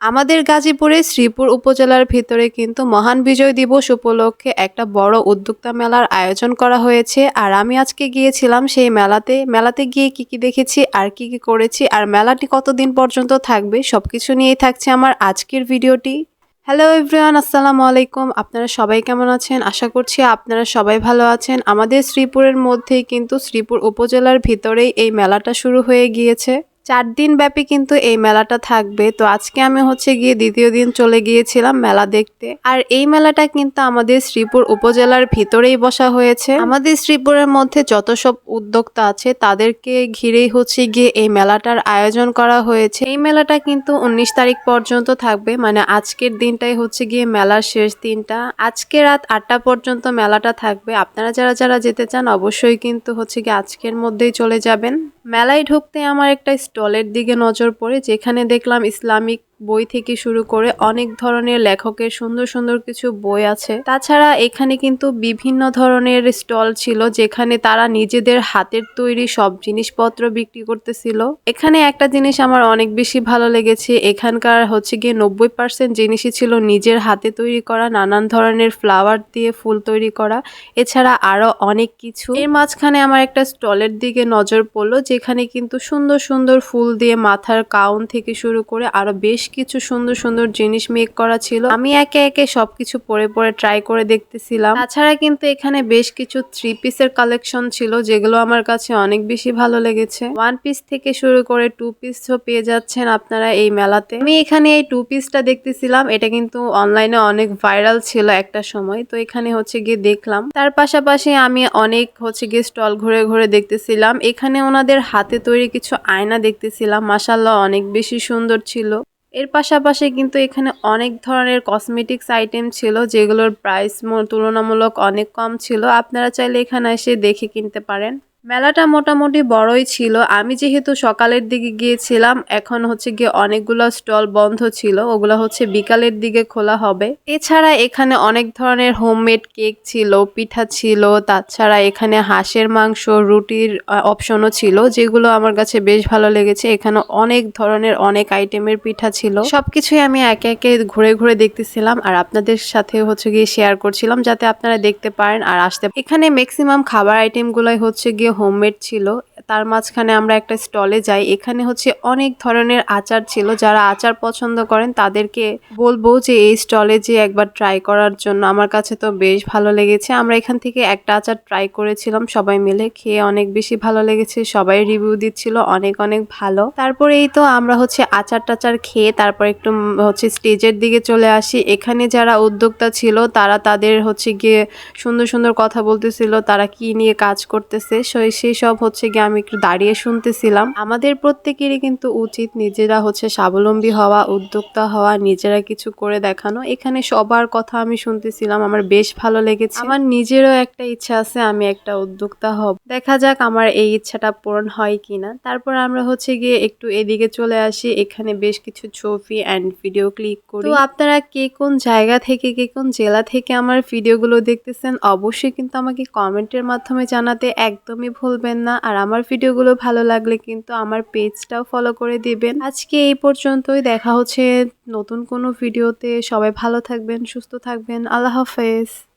আমাদের গাজীপুরে শ্রীপুর উপজেলার ভিতরে কিন্তু মহান বিজয় দিবস উপলক্ষে একটা বড় উদ্যোক্তা মেলার আয়োজন করা হয়েছে। আর আমি আজকে গিয়েছিলাম সেই মেলাতে। মেলাতে গিয়ে কি কি দেখেছি, আর কি কি করেছি, আর মেলাটি কতদিন পর্যন্ত থাকবে সব কিছু নিয়েই থাকছে আমার আজকের ভিডিওটি। হ্যালো এভরিওয়ান আসসালামু আলাইকুম। আপনারা সবাই কেমন আছেন? আশা করছি আপনারা সবাই ভালো আছেন। আমাদের শ্রীপুরের মধ্যেই কিন্তু শ্রীপুর উপজেলার ভিতরেই এই মেলাটা শুরু হয়ে গিয়েছে। চার দিন ব্যাপী কিন্তু এই মেলাটা থাকবে। তো আজকে আমি হচ্ছে গিয়ে দ্বিতীয় দিন চলে গিয়েছিলাম মেলা দেখতে। আর এই মেলাটা কিন্তু আমাদের শ্রীপুর উপজেলার ভিতরেই বসা হয়েছে। আমাদের শ্রীপুরের মধ্যে যত সব উদ্যোক্তা আছে, তাদেরকে ঘিরেই হচ্ছে গিয়ে এই মেলাটার আয়োজন করা হয়েছে। এই মেলাটা কিন্তু উনিশ তারিখ পর্যন্ত থাকবে মানে আজকের দিনটাই হচ্ছে গিয়ে মেলার শেষ দিনটা। আজকে রাত আটটা পর্যন্ত মেলাটা থাকবে। আপনারা যারা যারা যেতে চান, অবশ্যই কিন্তু হচ্ছে গিয়ে আজকের মধ্যেই চলে যাবেন। মেলায় ঢুকতে আমার একটা স্টলের দিকে নজর পড়ে যেখানে দেখলাম ইসলামিক বই থেকে শুরু করে অনেক ধরনের লেখকের সুন্দর সুন্দর কিছু বই আছে। তাছাড়া এখানে কিন্তু বিভিন্ন ধরনের স্টল ছিল যেখানে তারা নিজেদের হাতের তৈরি সব জিনিসপত্র বিক্রি করতেছিল। এখানে একটা জিনিস আমার অনেক বেশি ভালো লেগেছে, এখানকার হচ্ছে গিয়ে নব্বই পার্সেন্ট জিনিসই ছিল নিজের হাতে তৈরি করা, নানান ধরনের ফ্লাওয়ার দিয়ে ফুল তৈরি করা, এছাড়া আরও অনেক কিছু। এর মাঝখানে আমার একটা স্টলের দিকে নজর পড়ল, যেখানে কিন্তু সুন্দর সুন্দর ফুল দিয়ে মাথার কাউন থেকে শুরু করে আরও বেশ কিছু সুন্দর সুন্দর জিনিস মেক করা ছিল। আমি একে একে সবকিছু পরে পরে ট্রাই করে দেখতেছিলাম। তাছাড়া কিন্তু এখানে বেশ কিছু থ্রি পিসের কালেকশন ছিল, যেগুলো আমার কাছে অনেক বেশি ভালো লেগেছে। ওয়ান পিস থেকে শুরু করে টু পিসও পেয়ে যাচ্ছেন আপনারা এই মেলাতে। আমি এখানে এই টু পিসটা দেখতেছিলাম, এটা কিন্তু অনলাইনে অনেক ভাইরাল ছিল একটা সময়, তো এখানে হচ্ছে গিয়ে দেখলাম। তার পাশাপাশি আমি অনেক হচ্ছে গিয়ে স্টল ঘুরে ঘুরে দেখতেছিলাম। এখানে ওনাদের হাতে তৈরি কিছু আয়না দেখতেছিলাম মাসাল্লাহ অনেক বেশি সুন্দর ছিল। এর পাশাপাশি কিন্তু এখানে অনেক ধরনের কসমেটিক্স আইটেম ছিল, যেগুলোর প্রাইস তুলনামূলক অনেক কম ছিল। আপনারা চাইলে এখানে এসে দেখে কিনতে পারেন। মেলাটা মোটামুটি বড়ই ছিল। আমি যেহেতু সকালের দিকে গিয়েছিলাম, এখন হচ্ছে গিয়ে অনেকগুলো স্টল বন্ধ ছিল, ওগুলো হচ্ছে বিকালের দিকে খোলা হবে। এছাড়া এখানে অনেক ধরনের হোমমেড কেক ছিল, পিঠা ছিল, তাছাড়া এখানে হাঁসের মাংস, রুটির অপশনও ছিল, যেগুলো আমার কাছে বেশ ভালো লেগেছে। এখানে অনেক ধরনের, অনেক আইটেমের পিঠা ছিল। সবকিছুই আমি একে একে ঘুরে ঘুরে দেখতেছিলাম আর আপনাদের সাথে হচ্ছে গিয়ে শেয়ার করছিলাম, যাতে আপনারা দেখতে পারেন আর আসতে এখানে ম্যাক্সিমাম খাবার আইটেমগুলোই হচ্ছে গিয়ে হোমমেড ছিল তার মাঝখানে আমরা একটা স্টলে যাই। এখানে হচ্ছে অনেক ধরনের আচার ছিল। যারা আচার পছন্দ করেন তাদেরকে বলব যে এই স্টলে যে একবার ট্রাই করার জন্য আমার কাছে তো বেশ ভালো লেগেছে। আমরা এখান থেকে একটা আচার ট্রাই করেছিলাম। সবাই মিলে খেয়ে অনেক বেশি ভালো লেগেছে। সবাই রিভিউ দিচ্ছিল, অনেক অনেক ভালো। তারপরে এই তো আমরা হচ্ছে আচার টাচার খেয়ে তারপর একটু হচ্ছে স্টেজের দিকে চলে আসি। এখানে যারা উদ্যোক্তা ছিল, তারা তাদের হচ্ছে গিয়ে সুন্দর সুন্দর কথা বলতেছিল। তারা কি নিয়ে কাজ করতেছে? সেই সব হচ্ছে গিয়ে আমি একটু দাঁড়িয়ে শুনতেছিলাম। আমাদের প্রত্যেকেরই কিন্তু উচিত নিজেরা হচ্ছে স্বাবলম্বী হওয়া, উদ্যোক্তা হওয়া, নিজেরা কিছু করে দেখানো। এখানে সবার কথা আমি শুনতেছিলাম, আমার বেশ ভালো লেগেছে। আমার নিজেরও একটা ইচ্ছা আছে, আমি একটা উদ্যোক্তা হব। দেখা যাক আমার এই ইচ্ছাটা পূরণ হয় কিনা। তারপর আমরা হচ্ছে গিয়ে একটু এদিকে চলে আসি, এখানে বেশ কিছু ছবি অ্যান্ড ভিডিও ক্লিক করি। তো আপনারা কে কোন জায়গা থেকে, কে কোন জেলা থেকে আমার ভিডিওগুলো দেখতেছেন, অবশ্যই কিন্তু আমাকে কমেন্টের মাধ্যমে জানাতে একদমই ভুলবেন না। আর আমার ভিডিওগুলো ভালো লাগলে কিন্তু আমার পেজটাও ফলো করে দিবেন। আজকে এই পর্যন্তই, দেখা হচ্ছে নতুন কোনো ভিডিওতে। সবাই ভালো থাকবেন, সুস্থ থাকবেন। আল্লাহ হাফেজ।